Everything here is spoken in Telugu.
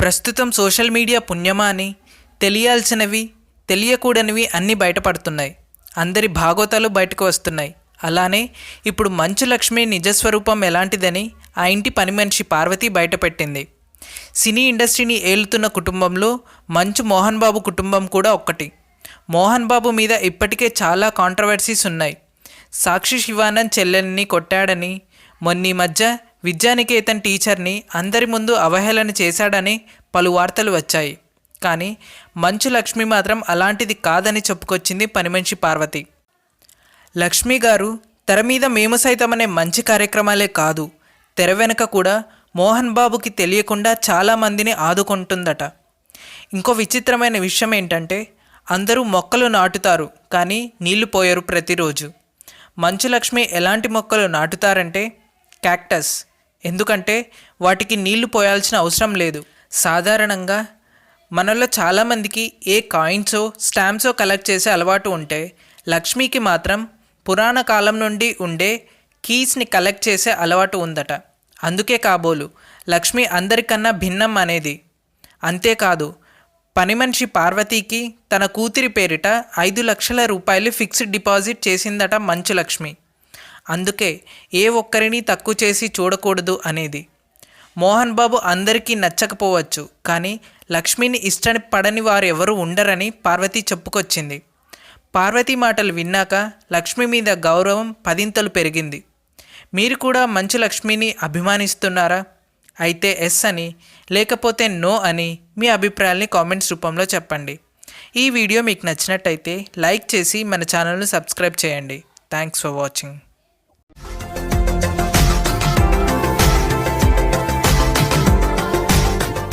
ప్రస్తుతం సోషల్ మీడియా పుణ్యమా అని తెలియాల్సినవి తెలియకూడనివి అన్నీ బయటపడుతున్నాయి. అందరి భాగోతాలు బయటకు వస్తున్నాయి. అలానే ఇప్పుడు మంచు లక్ష్మి నిజస్వరూపం ఎలాంటిదని ఆ ఇంటి పని మనిషి పార్వతి బయటపెట్టింది. సినీ ఇండస్ట్రీని ఏలుతున్న కుటుంబంలో మంచు మోహన్ బాబు కుటుంబం కూడా ఒక్కటి. మోహన్ బాబు మీద ఇప్పటికే చాలా కాంట్రవర్సీస్ ఉన్నాయి. సాక్షి శివానంద్ చెల్లెల్ని కొట్టాడని మొన్నీ మధ్య విద్యానికేతన్ టీచర్ని అందరి ముందు అవహేళన చేశాడని పలు వార్తలు వచ్చాయి. కానీ మంచు లక్ష్మి మాత్రం అలాంటిది కాదని చెప్పుకొచ్చింది పనిమనిషి పార్వతి. లక్ష్మి గారు తెర మీద మేము సైతం అనే మంచి కార్యక్రమాలే కాదు. తెర వెనుక కూడా మోహన్ బాబుకి తెలియకుండా చాలామందిని ఆదుకుంటుందట. ఇంకో విచిత్రమైన విషయం ఏంటంటే అందరూ మొక్కలు నాటుతారు కానీ నీళ్ళు పోయరు ప్రతిరోజు. మంచు లక్ష్మి ఎలాంటి మొక్కలు నాటుతారంటే క్యాక్టస్. ఎందుకంటే వాటికి నీళ్ళు పోయాల్సిన అవసరం లేదు. సాధారణంగా మనలో చాలామందికి ఏ కాయిన్సో స్టాంప్సో కలెక్ట్ చేసే అలవాటు ఉంటే లక్ష్మికి మాత్రం పురాణ కాలం నుండి ఉండే కీస్ని కలెక్ట్ చేసే అలవాటు ఉందట. అందుకే కాబోలు లక్ష్మి అందరికన్నా భిన్నం అనేది. అంతేకాదు పని మనిషి పార్వతీకి తన కూతురి పేరిట ఐదు లక్షల రూపాయలు ఫిక్స్డ్ డిపాజిట్ చేసిందట మంచు లక్ష్మి. అందుకే ఏ ఒక్కరిని తక్కువ చేసి చూడకూడదు అనేది. మోహన్ బాబు అందరికీ నచ్చకపోవచ్చు కానీ లక్ష్మిని ఇష్టని పడని వారు ఎవరు ఉండరని పార్వతి చెప్పుకొచ్చింది. పార్వతి మాటలు విన్నాక లక్ష్మి మీద గౌరవం పదింతలు పెరిగింది. మీరు కూడా మంచు లక్ష్మిని అభిమానిస్తున్నారా? అయితే ఎస్ అని లేకపోతే నో అని మీ అభిప్రాయాల్ని కామెంట్స్ రూపంలో చెప్పండి. ఈ వీడియో మీకు నచ్చినట్టయితే లైక్ చేసి మన ఛానల్ను సబ్స్క్రైబ్ చేయండి. Thanks for watching.